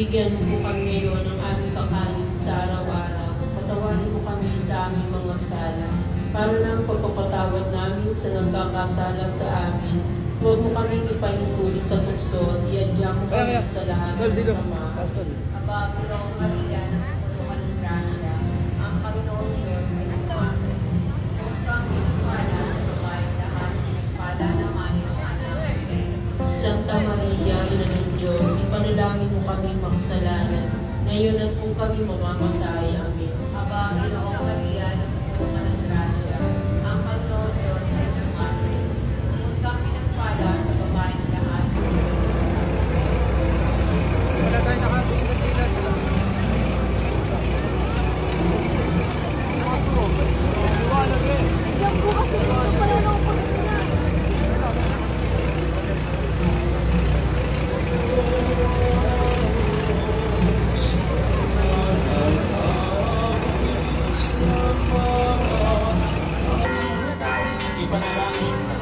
Bigyan mo kami ngayon ng aming pakain sa araw-araw. Patawarin mo kami sa aming mga sala. Para ng pagpapatawad namin sa nagkakasala sa amin. Huwag mo kami ipahintulin sa tukso. Iadya mo kami sa lahat ng sama. Aba, pero. pag lumamatay ang y para la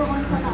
over once